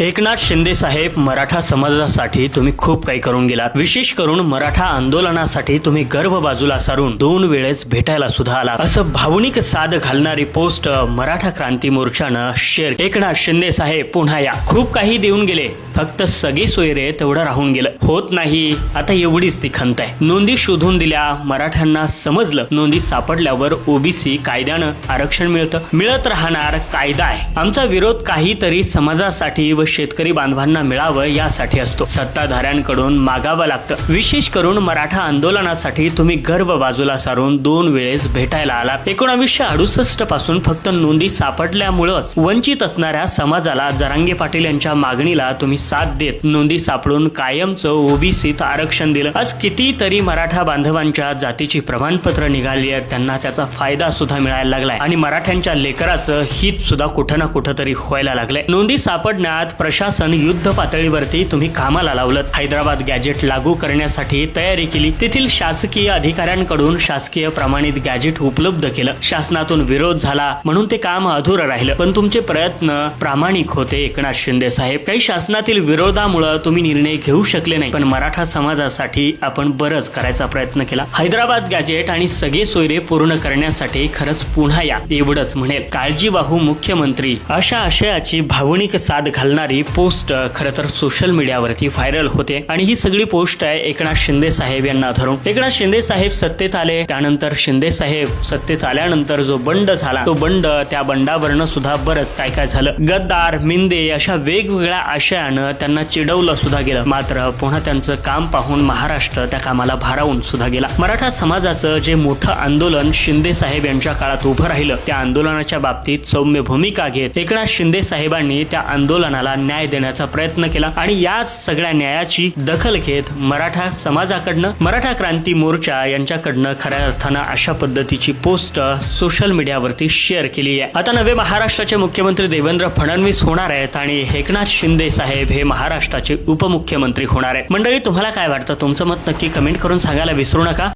एकनाथ शिंदे साहेब मराठा समाजासाठी तुम्ही खूप काही करून गेलात. विशेष करून मराठा आंदोलनासाठी तुम्ही गर्भ बाजूला सारून दोन वेळेस भेटायला सुद्धा आला असं भावनिक साध घालणारी पोस्ट मराठा क्रांती मोर्चानं शेअर एकनाथ शिंदे साहेब पुन्हा या. खूप काही देऊन गेले. फक्त सगळी सोयरे तेवढं राहून गेलं. होत नाही. आता एवढीच ती खंत आहे. नोंदी शोधून दिल्या मराठ्यांना समजलं. नोंदी सापडल्यावर ओबीसी कायद्यानं आरक्षण मिळतं. मिळत राहणार कायदा आहे. आमचा विरोध काहीतरी समाजासाठी व शेतकरी बांधवांना मिळावं यासाठी असतो. सत्ताधाऱ्यांकडून मागावं लागतं. विशेष करून मराठा आंदोलनासाठी तुम्ही गर्भ बाजूला सारून दोन वेळेस भेटायला आलात. एकोणावीसशे अडुसष्टपासून फक्त नोंदी सापडल्यामुळंच वंचित असणाऱ्या समाजाला जरांगे पाटील यांच्या मागणीला तुम्ही साथ देत नोंदी सापडून कायमचं ओबीसीत आरक्षण दिलं. आज कितीतरी मराठा बांधवांच्या जातीची प्रमाणपत्र निघाली आहेत. त्यांना त्याचा फायदा सुद्धा मिळायला लागलाय. आणि मराठ्यांच्या लेकराचं हित सुद्धा कुठं ना कुठं तरी व्हायला लागलंय. नोंदी सापडण्यात प्रशासन युद्ध पातळीवरती तुम्ही कामाला लावलं हैदराबाद गॅजेट लागू करण्यासाठी तयारी केली. तेथील शासकीय अधिकाऱ्यांकडून शासकीय प्रमाणित गॅजेट उपलब्ध केलं. शासनातून विरोध झाला म्हणून ते काम अधुरं राहिलं. पण तुमचे प्रयत्न प्रामाणिक होते एकनाथ शिंदे साहेब. काही शासनातील विरोधामुळे तुम्ही निर्णय घेऊ शकले नाही. पण मराठा समाजासाठी आपण बरंच करायचा प्रयत्न केला. हैदराबाद गॅजेट आणि सगळे सोयरे पूर्ण करण्यासाठी खरंच पुन्हा या. एवढंच म्हणेल. काळजीवाहू मुख्यमंत्री. अशा आशयाची भावनिक साथ घालणार पोस्ट खरं तर सोशल मीडियावरती व्हायरल होते. आणि ही सगळी पोस्ट आहे एकनाथ शिंदे साहेब यांना धरून. एकनाथ शिंदे साहेब सत्तेत आले त्यानंतर शिंदे साहेब सत्तेत आल्यानंतर जो बंड झाला तो बंड त्या बंडावरनं सुद्धा बरंच काय काय झालं. गद्दार मिंदे अशा वेगवेगळ्या आशयानं त्यांना चिडवलं सुद्धा गेलं. मात्र पुन्हा त्यांचं काम पाहून महाराष्ट्र त्या कामाला भारावून सुद्धा गेला. मराठा समाजाचं जे मोठं आंदोलन शिंदे साहेब यांच्या काळात उभं राहिलं त्या आंदोलनाच्या बाबतीत सौम्य भूमिका घेत एकनाथ शिंदे साहेबांनी त्या आंदोलनाला न्याय देण्याचा प्रयत्न केला आणि याच सगळ्या न्यायाची दखल घेत मराठा समाजाकडनं मराठा क्रांती मोर्चा यांच्याकडनं खऱ्या अर्थानं अशा पद्धतीची पोस्ट सोशल मीडियावरती शेअर केली आहे. आता नवे महाराष्ट्राचे मुख्यमंत्री देवेंद्र फडणवीस होणार आहेत आणि एकनाथ शिंदे साहेब हे महाराष्ट्राचे उपमुख्यमंत्री होणार आहेत. मंडळी तुम्हाला काय वाटतं? तुमचं मत नक्की कमेंट करून सांगायला विसरू नका.